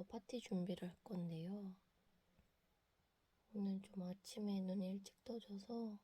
남아서 파티 준비를 할 건데요. 오늘 좀 아침에 눈이 일찍 떠져서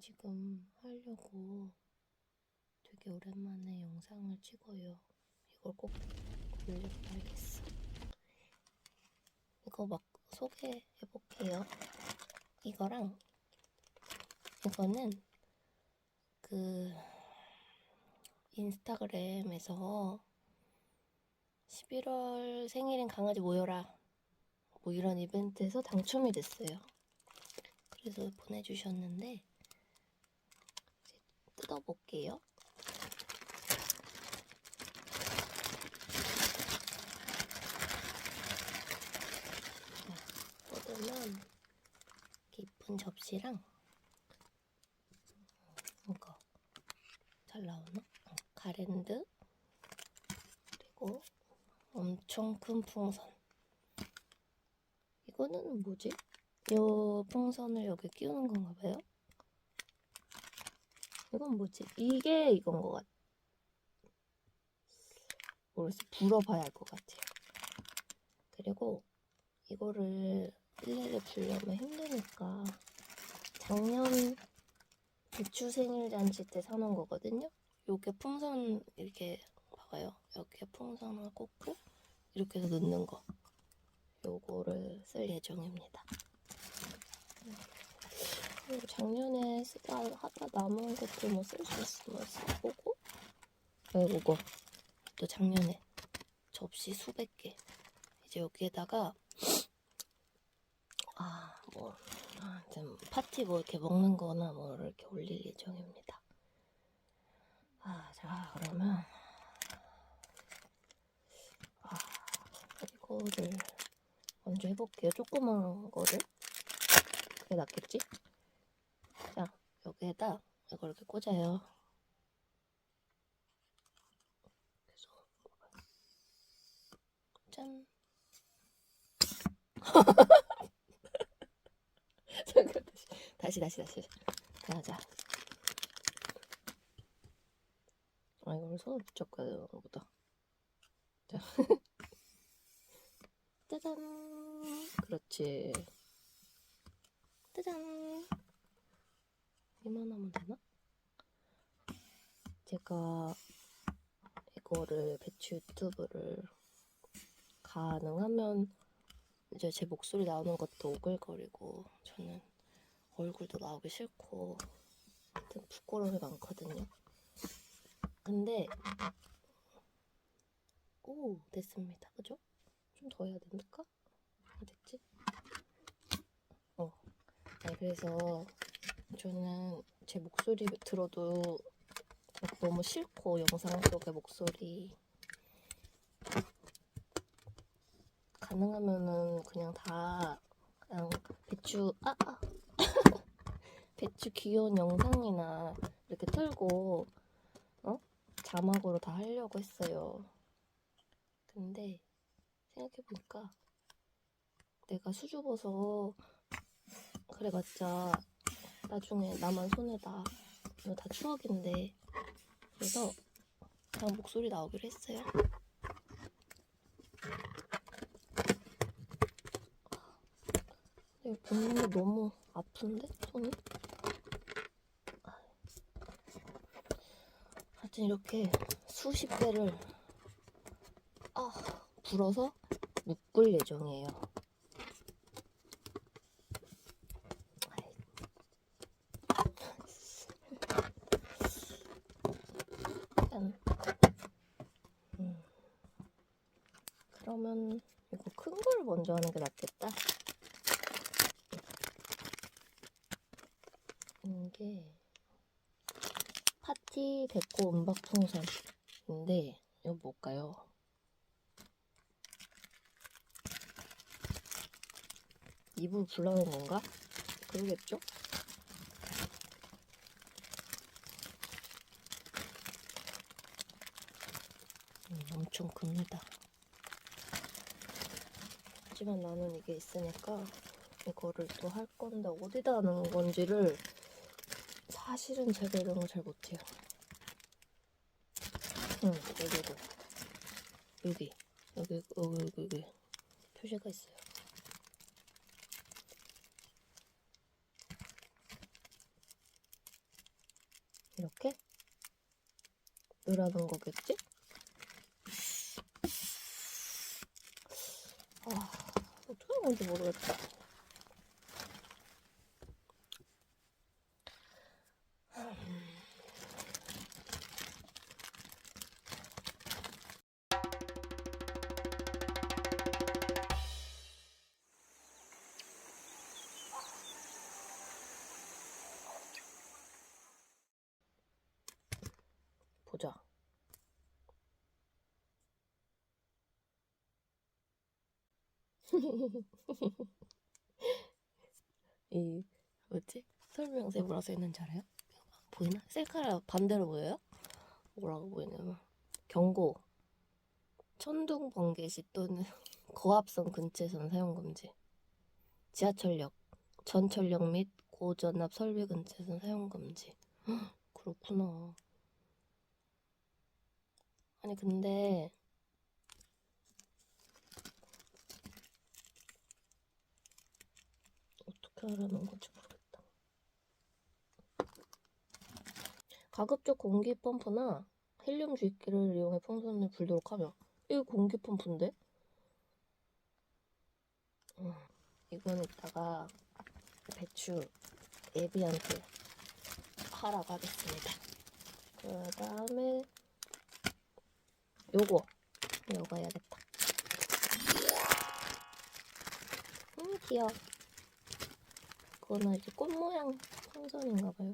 지금 하려고 되게 오랜만에 영상을 찍어요. 이걸 꼭 올려봐야겠어. 이거 막 소개해볼게요. 이거랑 이거는 그 인스타그램에서 11월 생일인 강아지 모여라 뭐 이런 이벤트에서 당첨이 됐어요. 그래서 보내주셨는데 뜯어볼게요. 자, 뜯으면 이쁜 접시랑 이거 잘 나오나? 어, 가랜드 그리고 엄청 큰 풍선 이거는 뭐지? 요 풍선을 여기 끼우는 건가 봐요? 이건 뭐지? 이게 이건 것 같아 모르겠어 불어봐야 알것 같아요 그리고 이거를 일일이 불려면 힘드니까 작년 배추 생일 잔치 때 사놓은 거거든요. 요게 풍선 이렇게 봐봐요. 여기에 풍선을 꽂고 이렇게 해서 넣는 거. 요거를 쓸 예정입니다. 그리고 작년에 쓰다 하다 남은 것도 뭐 쓸 수 있으면 써보고 그리고 이거 또 작년에 접시 수백 개 이제 여기에다가 아뭐 아무튼 파티 뭐 이렇게 먹는 거나 뭐 이렇게 올릴 예정입니다. 아, 자, 그러면 아, 이거를 먼저 해볼게요. 조그만 거를 그게 낫겠지? 자, 여기에다 이걸 이렇게 꽂아요. 그래서 짠. 잠깐 다시 다시 다시 다시 자, 자. 아 이걸 손을 되나 보다 자 짜잔 그렇지 짜잔 이만하면 되나? 제가 이거를 배추 유튜브를 가능하면 이제 제 목소리 나오는 것도 오글거리고 저는 얼굴도 나오기 싫고 하여튼 부끄러움이 많거든요. 근데 오 됐습니다. 그죠? 좀 더 해야? 아, 됐지? 어. 아, 그래서 저는 제 목소리 들어도 막 너무 싫고 영상 속의 목소리 가능하면은 그냥 다 그냥 배추 아, 아. 배추 귀여운 영상이나 이렇게 틀고 어 자막으로 다 하려고 했어요. 근데 생각해보니까 내가 수줍어서 그래봤자 나중에 나만 손해다. 이거 다 추억인데 그래서 그냥 목소리 나오기로 했어요. 이거 붓는데 너무 아픈데 손이? 하여튼 이렇게 수십 개를 아 불어서 묶을 예정이에요. 짠. 음. 그러면 이거 큰 걸 먼저 하는 게 낫겠다. 이게 파티 데코 음박 풍선인데 이거 뭘까요? 입을 불러는 건가? 그러겠죠? 음, 엄청 큽니다. 하지만 나는 이게 있으니까 이거를 또 할 건데 어디다 하는 건지를 사실은 제가 이런 거 잘 못해요. 응, 여기도. 여기 여기 여기 여기, 여기 표시가 있어요. 이렇게 으라는 거겠지? 아 어떻게 하는 건지 모르겠다. 이 뭐지? 설명서에 뭐라 써 있는지 알아요? 보이나? 셀카라 반대로 보여요? 뭐라고 보이냐면 경고 천둥 번개 시 또는 고압선 근처에서는 사용 금지 지하철역 전철역 및 고전압 설비 근처에서는 사용 금지 헉, 그렇구나 아니 근데 어떻게 하라는 건지 모르겠다. 가급적 공기 펌프나 헬륨 주입기를 이용해 풍선을 불도록 하며 이거 공기 펌프인데? 음, 이건 이따가 배추 애비한테 하라고 하겠습니다. 그 다음에 요거 요거 해야겠다. 음 귀여워. 그거는 이렇게 꽃 모양 풍선인가 봐요.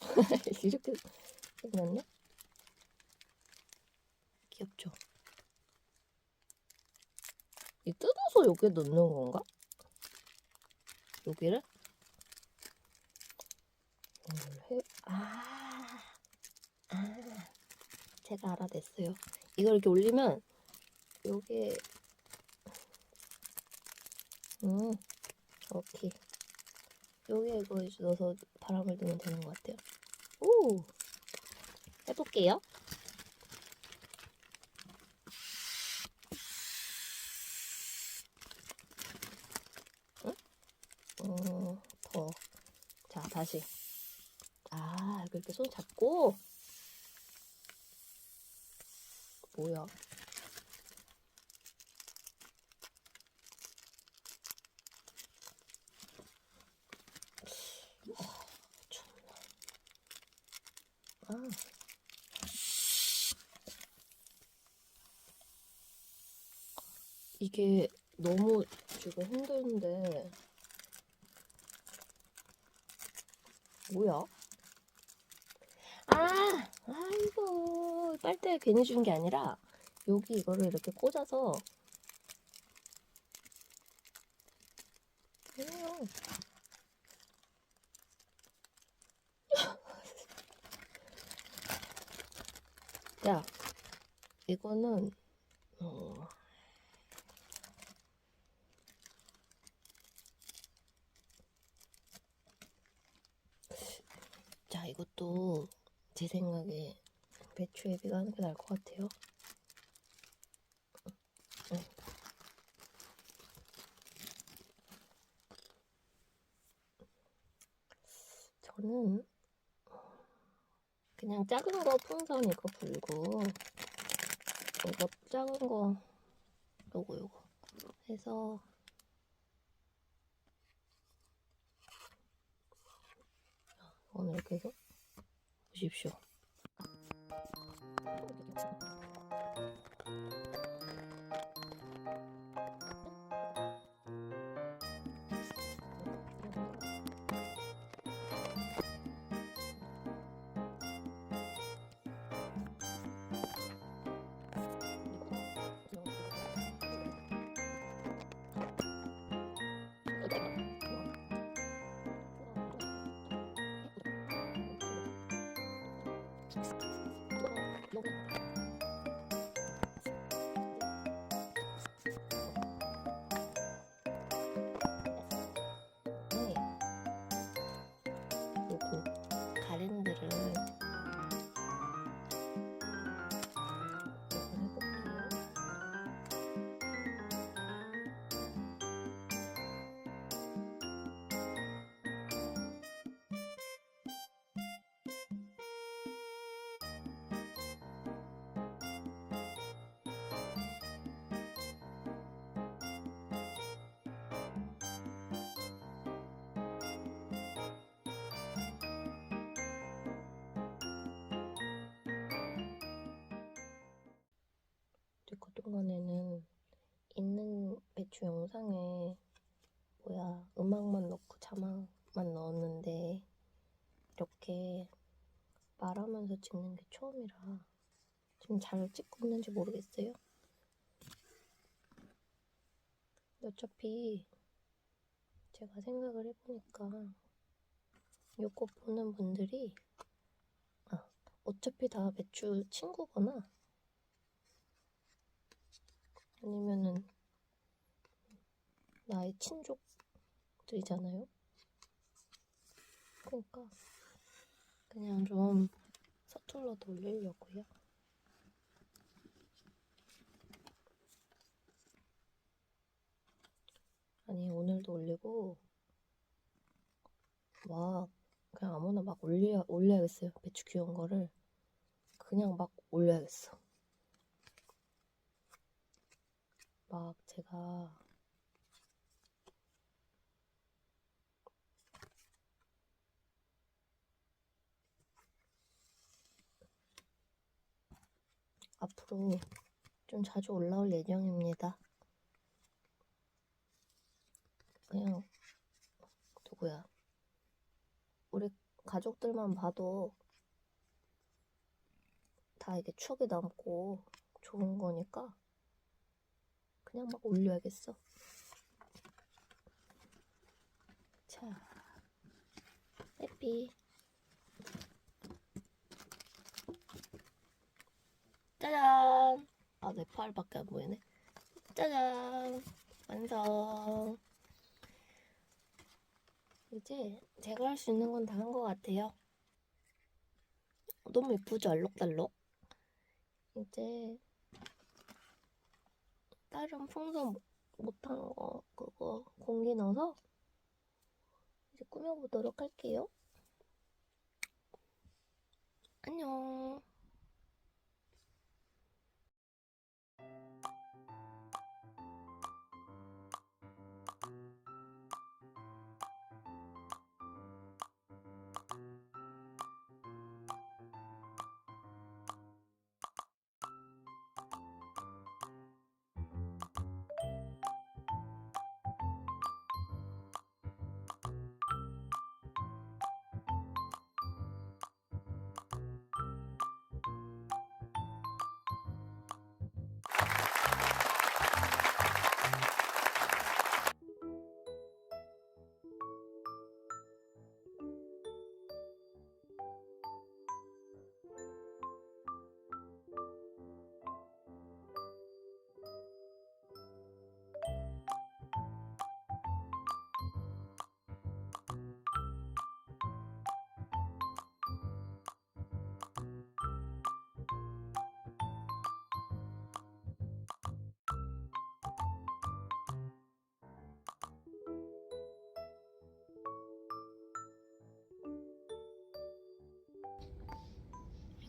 이렇게 생겼네? 귀엽죠? 이 뜯어서 여기에 넣는 건가? 여기를? 해... 아, 아, 제가 알아냈어요. 이걸 이렇게 올리면 요게 음, 오케이. 여기에 이거 넣어서 바람을 넣으면 되는 것 같아요. 오! 해볼게요. 응? 어, 더. 자, 다시. 아, 이렇게 손 잡고. 뭐야? 아. 이게 너무 지금 힘든데 뭐야? 아, 아이고 빨대 괜히 준 게 아니라 여기 이거를 이렇게 꽂아서 그래요. 야, 이거는 어, 자 이것도 제 생각에 배추 애비가 하는 게 나을 것 같아요. 응. 저는 그냥 작은 거 풍선 이거 불고 이거 작은 거 요거 요거 해서 오늘 이렇게 해서 보십시오. 6 이번에는 있는 배추 영상에 뭐야 음악만 넣고 자막만 넣었는데 이렇게 말하면서 찍는 게 처음이라 지금 잘 찍고 있는지 모르겠어요. 어차피 제가 생각을 해보니까 요거 보는 분들이 아, 어차피 다 배추 친구거나 아니면은 나의 친족들이잖아요. 그러니까 그냥 좀 서툴러도 올리려고요. 아니 오늘도 올리고 막 그냥 아무나 막 올려 올려야겠어요. 배추 귀여운 거를 그냥 막 올려야겠어. 막 제가 앞으로 좀 자주 올라올 예정입니다. 그냥 누구야? 우리 가족들만 봐도 다 이게 추억이 남고 좋은 거니까 그냥 막 올려야겠어. 자, 해피. 짜잔! 아, 내 팔밖에 안 보이네. 짜잔! 완성! 이제 제가 할 수 있는 건 다 한 것 같아요. 너무 예쁘죠? 알록달록? 이제 다른 풍선 못한 거 그거 공기 넣어서 이제 꾸며보도록 할게요. 안녕.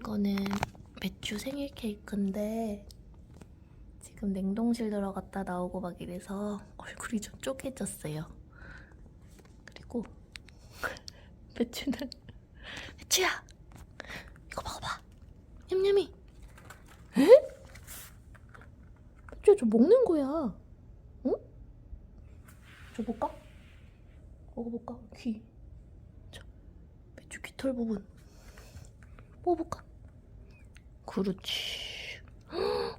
이거는 배추 생일 케이크인데 지금 냉동실 들어갔다 나오고 막 이래서 얼굴이 좀 쪼개졌어요. 그리고 배추는 배추야 이거 먹어봐 냠냠이 에? 배추야 저 먹는 거야 응? 줘볼까? 먹어볼까? 귀 자, 배추 깃털 부분 먹어볼까? 그렇지.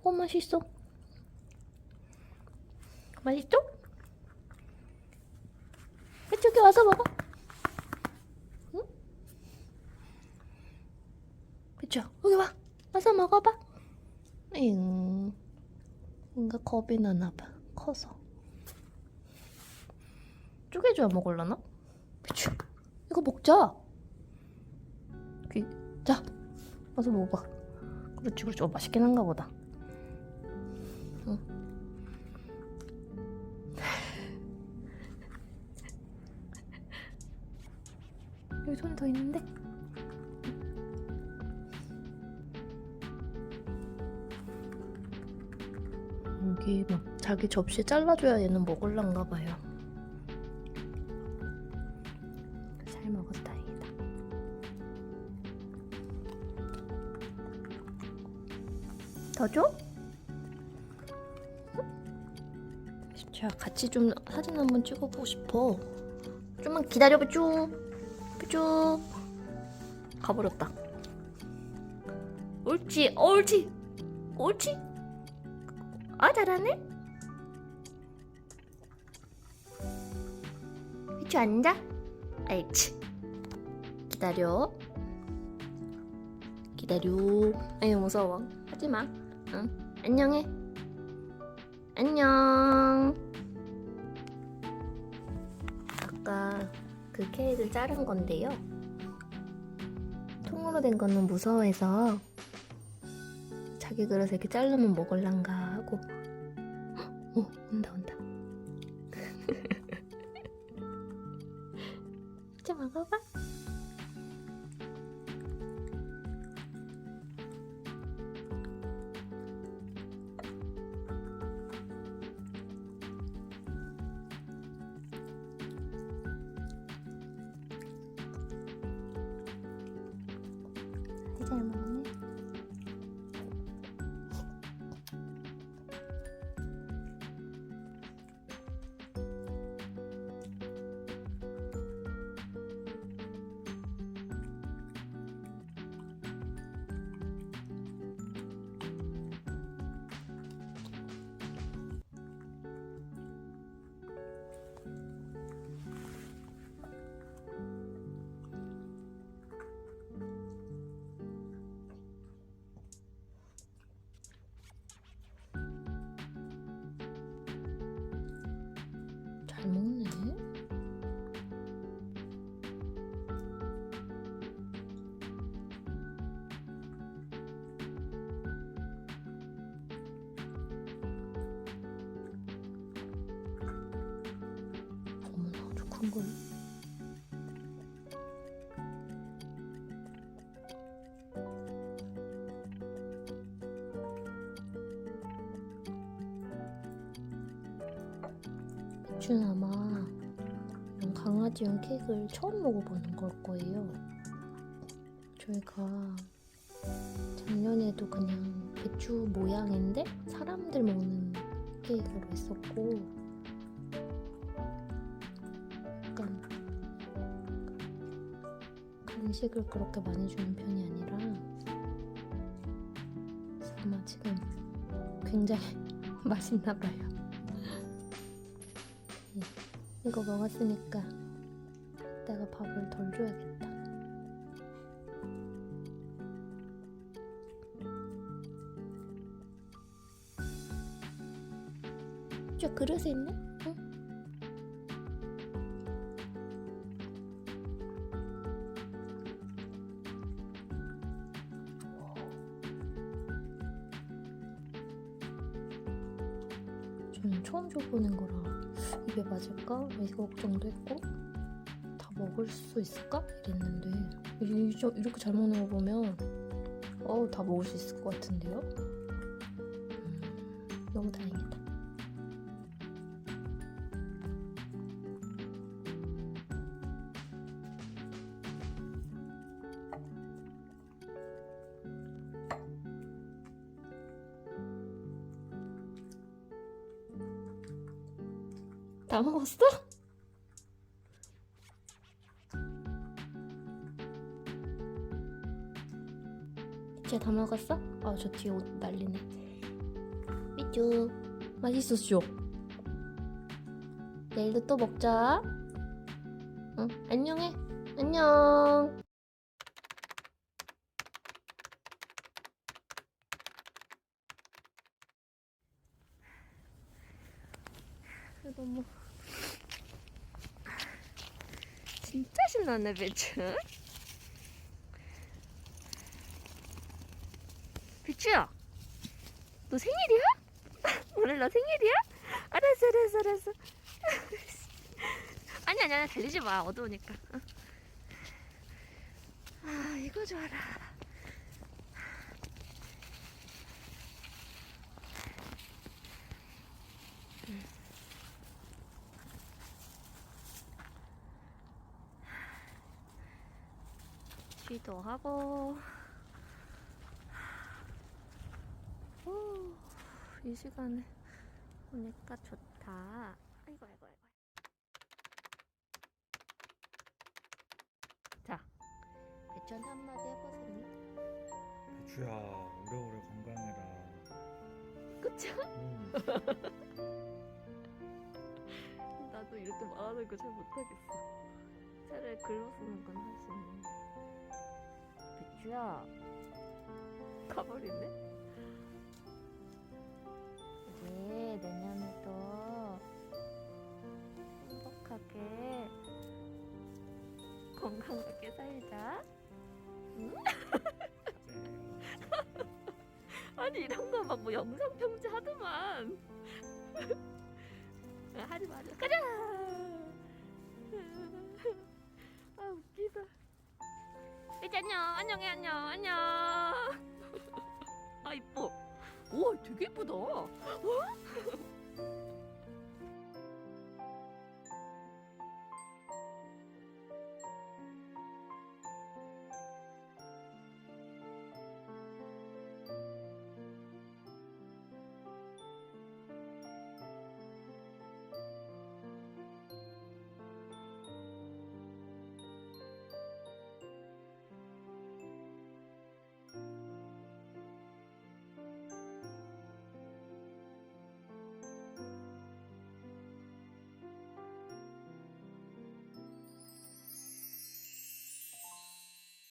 어, 맛있어. 맛있죠? 이쪽에 와서 먹어. 응? 그쵸? 여기 와. 와서 먹어봐. 응. 뭔가 겁이 나나봐. 커서. 쪼개줘야 먹을라나? 그쵸? 이거 먹자. 귀, 자. 와서 먹어봐. 그렇지, 그렇지. 어, 맛있긴 한가 보다. 응. 여기 손더 있는데? 여기 막 자기 접시 잘라줘야 얘는 먹을란가 봐요. 더 줘? 자, 같이 좀 사진 한번 찍어보고 싶어. 좀만 기다려봐, 쭈. 쭈. 가버렸다. 옳지, 옳지, 옳지. 아, 잘하네. 쭈 앉아. 아이치. 기다려. 기다려. 아니 무서워. 하지 마. 응. 안녕해. 안녕. 아까 그 케이크를 자른 건데요. 통으로 된 거는 무서워해서 자기 그릇에 이렇게 자르면 먹을란가 하고. 헉, 어, 온다 온다. 잘먹 큰 거네. 준 아마 강아지용 케이크를 처음 먹어보는 걸 거예요. 저희가 작년에도 그냥 배추 모양인데 사람들 먹는 케이크로 했었고 간식을 그렇게 많이 주는 편이 아니라 아마 지금 굉장히 맛있나 봐요. 이거 먹었으니까 내가 밥을 덜 줘야겠다. 저 그릇에 있네? 저는 처음 줘보는 거라 입에 맞을까? 이거 걱정도 했고 다 먹을 수 있을까? 이랬는데 이렇게 잘 먹는 거 보면 어우 다 먹을 수 있을 것 같은데요? 음, 너무 다행이다. 먹었어? 진짜 다 먹었어? 아, 저 뒤에 옷 난리네. 삐쭈. 맛있었죠? 내일도 또 먹자. 응, 안녕해. 안녕. 너무 진짜 신나네 배추 배추야 너 생일이야? 오늘 너 생일이야? 알았어 알았어 알았어 아니 아니 아니 달리지 마 어두우니까 어. 아 이거 좋아라 쉬도 하고 오, 이 시간에 오니까 좋다. 자, 아이고 아이고 아이고. 자, 배추한테 한마디 해보세요. 배추야 오래오래 건강해라. 그쵸? 음. 나도 이렇게 말하는 거 잘 못하겠어. 차라리 글로 쓰는 건 할 수 있는데. 배추야, 가버리네? 우리 내년에도 행복하게, 건강하게 살자. 아니, 이런 거 막 뭐 영상 편지 하더만. 아, 하지 말자. 가자! 이제 안녕, 안녕해, 안녕, 안녕. 아, 이뻐. 우와, 되게 이쁘다. 와,